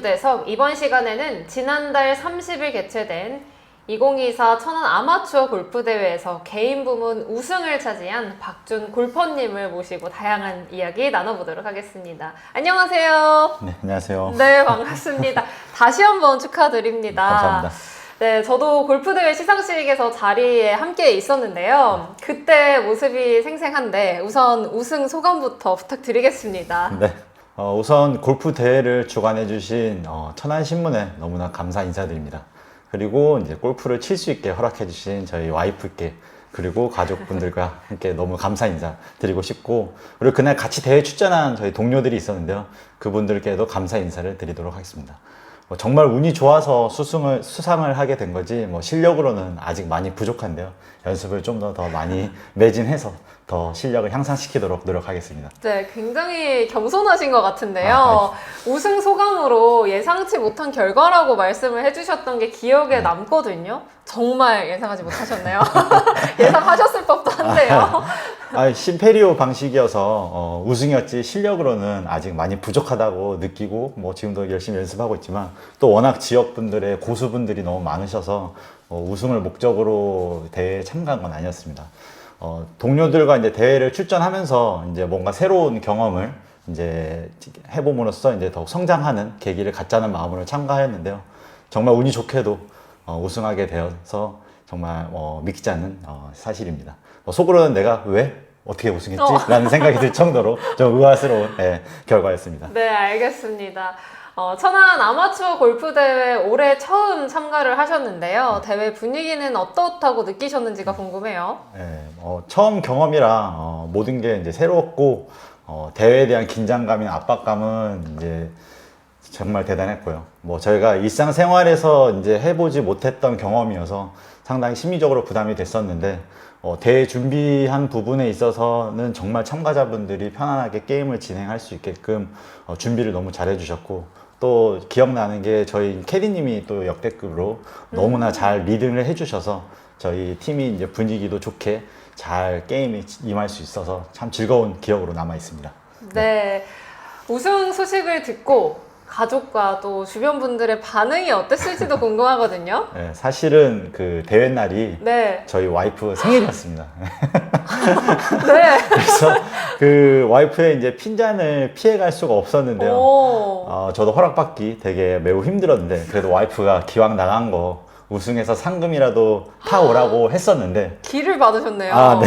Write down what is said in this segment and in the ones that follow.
초대석 이번 시간에는 지난달 30일 개최된 2024 천안 아마추어 골프 대회에서 개인 부문 우승을 차지한 박준 골퍼님을 모시고 다양한 이야기 나눠보도록 하겠습니다. 안녕하세요. 네, 안녕하세요. 네, 반갑습니다. 다시 한번 축하드립니다. 감사합니다. 네, 저도 골프 대회 시상식에서 자리에 함께 있었는데요. 그때 모습이 생생한데 우선 우승 소감부터 부탁드리겠습니다. 네. 어, 우선 골프 대회를 주관해 주신 어, 천안신문에 너무나 감사 인사드립니다. 그리고 이제 골프를 칠 수 있게 허락해 주신 저희 와이프께 그리고 가족분들과 함께 너무 감사 인사 드리고 싶고 그리고 그날 같이 대회 출전한 저희 동료들이 있었는데요. 그분들께도 감사 인사를 드리도록 하겠습니다. 뭐 정말 운이 좋아서 수승을, 수상을 하게 된 거지 뭐 실력으로는 아직 많이 부족한데요. 연습을 좀 더 더 많이 매진해서 더 실력을 향상시키도록 노력하겠습니다. 네, 굉장히 겸손하신 것 같은데요. 아, 우승 소감으로 예상치 못한 결과라고 말씀을 해주셨던 게 기억에 네. 남거든요. 정말 예상하지 못하셨네요. 예상하셨을 법도 한데요. 아, 심페리오 방식이어서 어, 우승이었지 실력으로는 아직 많이 부족하다고 느끼고 뭐 지금도 열심히 연습하고 있지만 또 워낙 지역 분들의 고수분들이 너무 많으셔서 어, 우승을 목적으로 대회에 참가한 건 아니었습니다. 어, 동료들과 이제 대회를 출전하면서 이제 뭔가 새로운 경험을 이제 해봄으로써 이제 더욱 성장하는 계기를 갖자는 마음으로 참가했는데요. 정말 운이 좋게도 어, 우승하게 되어서 정말 어, 믿기지 않는 어, 사실입니다. 뭐 속으로는 내가 왜 어떻게 우승했지? 어. 라는 생각이 들 정도로 좀 의아스러운 예, 결과였습니다. 네, 알겠습니다. 어, 천안 아마추어 골프 대회 올해 처음 참가를 하셨는데요. 대회 분위기는 어떻다고 느끼셨는지가 궁금해요. 예, 어, 처음 경험이라 어, 모든 게 이제 새로웠고 어, 대회에 대한 긴장감이나 압박감은 이제 정말 대단했고요. 뭐 저희가 일상생활에서 이제 해보지 못했던 경험이어서 상당히 심리적으로 부담이 됐었는데 어, 대회 준비한 부분에 있어서는 정말 참가자분들이 편안하게 게임을 진행할 수 있게끔 어, 준비를 너무 잘해주셨고 또 기억나는 게 저희 캐디님이 또 역대급으로 너무나 잘 리딩을 해주셔서 저희 팀이 이제 분위기도 좋게 잘 게임에 임할 수 있어서 참 즐거운 기억으로 남아 있습니다. 네. 우승 소식을 듣고 가족과 또 주변 분들의 반응이 어땠을지도 궁금하거든요. 예, 사실은 그 대회 날이 네. 저희 와이프 생일이었습니다. 네. 그래서 그 와이프의 이제 핀잔을 피해갈 수가 없었는데요. 오. 어, 저도 허락받기 되게 매우 힘들었는데 그래도 와이프가 기왕 나간 거 우승해서 상금이라도 타오라고 했었는데 기를 받으셨네요. 아, 네.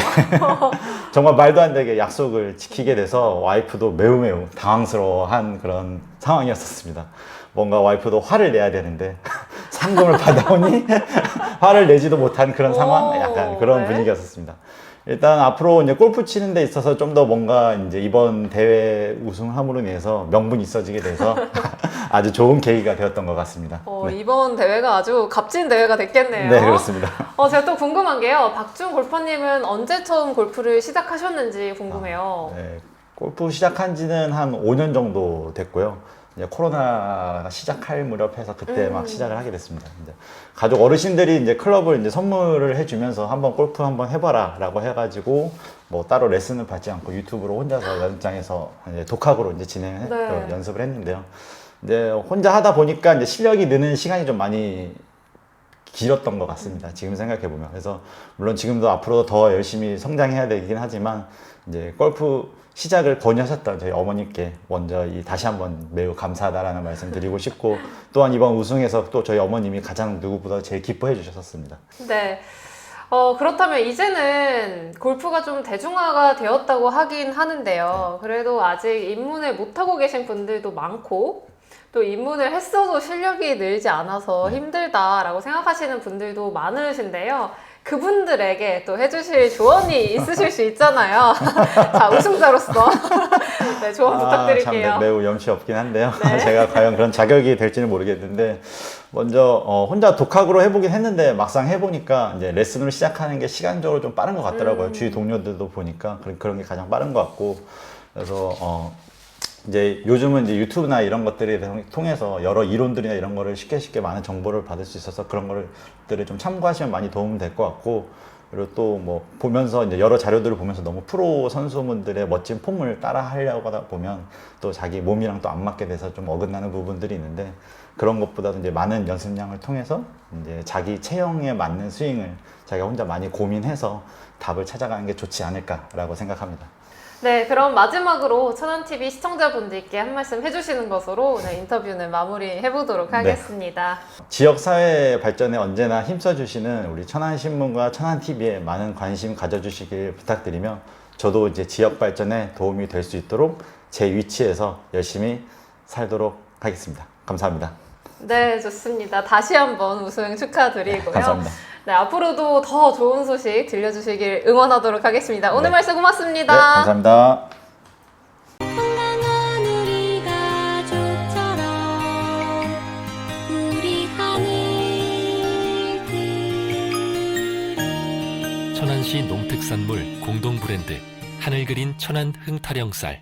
정말 말도 안 되게 약속을 지키게 돼서 와이프도 매우 매우 당황스러워한 그런 상황이었었습니다. 뭔가 와이프도 화를 내야 되는데 상금을 받아오니 화를 내지도 못한 그런 상황, 오, 약간 그런 네. 분위기였었습니다. 일단 앞으로 이제 골프 치는 데 있어서 좀 더 뭔가 이제 이번 대회 우승함으로 인해서 명분이 있어지게 돼서 아주 좋은 계기가 되었던 것 같습니다. 어, 네. 이번 대회가 아주 값진 대회가 됐겠네요. 네, 그렇습니다. 어, 제가 또 궁금한 게요. 박준 골퍼님은 언제 처음 골프를 시작하셨는지 궁금해요. 네, 골프 시작한 지는 한 5년 정도 됐고요. 이제 코로나가 시작할 무렵 해서 그때 음. 막 시작을 하게 됐습니다. 이제 가족 어르신들이 이제 클럽을 이제 선물을 해주면서 한번 골프 한번 해봐라라고 해가지고 뭐 따로 레슨을 받지 않고 유튜브로 혼자서 연장해서 이제 독학으로 이제 진행을 네. 그 연습을 했는데요. 이제 혼자 하다 보니까 이제 실력이 느는 시간이 좀 많이 길었던 것 같습니다. 지금 생각해 보면 그래서 물론 지금도 앞으로 더 열심히 성장해야 되긴 하지만 이제 골프 시작을 권유하셨던 저희 어머님께 먼저 이 다시 한번 매우 감사하다라는 말씀 드리고 싶고 또한 이번 우승에서 또 저희 어머님이 가장 누구보다 제일 기뻐해 주셨습니다. 네. 어, 그렇다면 이제는 골프가 좀 대중화가 되었다고 하긴 하는데요. 그래도 아직 입문을 못하고 계신 분들도 많고, 또 입문을 했어도 실력이 늘지 않아서 힘들다라고 생각하시는 분들도 많으신데요. 그분들에게 또 해주실 조언이 있으실 수 있잖아요. 자, 우승자로서. 네, 조언 부탁드릴게요. 아, 참 네, 매우 염치 없긴 한데요. 네. 제가 과연 그런 자격이 될지는 모르겠는데 먼저 어, 혼자 독학으로 해보긴 했는데 막상 해보니까 이제 레슨을 시작하는 게 시간적으로 좀 빠른 것 같더라고요. 음. 주위 동료들도 보니까 그런 그런 게 가장 빠른 것 같고 그래서 어, 이제 요즘은 이제 유튜브나 이런 것들을 통해서 여러 이론들이나 이런 거를 쉽게 쉽게 많은 정보를 받을 수 있어서 그런 것들을 좀 참고하시면 많이 도움 될것 같고 그리고 또 뭐 보면서 이제 여러 자료들을 보면서 너무 프로 선수분들의 멋진 폼을 따라 하려고 하다 보면 또 자기 몸이랑 또 안 맞게 돼서 좀 어긋나는 부분들이 있는데 그런 것보다도 이제 많은 연습량을 통해서 이제 자기 체형에 맞는 스윙을 자기가 혼자 많이 고민해서 답을 찾아가는 게 좋지 않을까라고 생각합니다. 네, 그럼 마지막으로 천안TV 시청자분들께 한 말씀 해주시는 것으로 네, 인터뷰는 마무리해 보도록 네. 하겠습니다. 지역 사회 발전에 언제나 힘써 주시는 우리 천안 신문과 천안 TV에 많은 관심 가져 주시길 부탁드리며 저도 이제 지역 발전에 도움이 될 수 있도록 제 위치에서 열심히 살도록 하겠습니다. 감사합니다. 네, 좋습니다. 다시 한번 우승 축하드리고요. 감사합니다. 네, 앞으로도 더 좋은 소식 들려주시길 응원하도록 하겠습니다. 오늘 네. 말씀 고맙습니다. 네, 감사합니다. 건강한 우리 가족처럼 우리 하늘들이 천안시 농특산물 공동 브랜드 하늘 그린 천안 흥타령쌀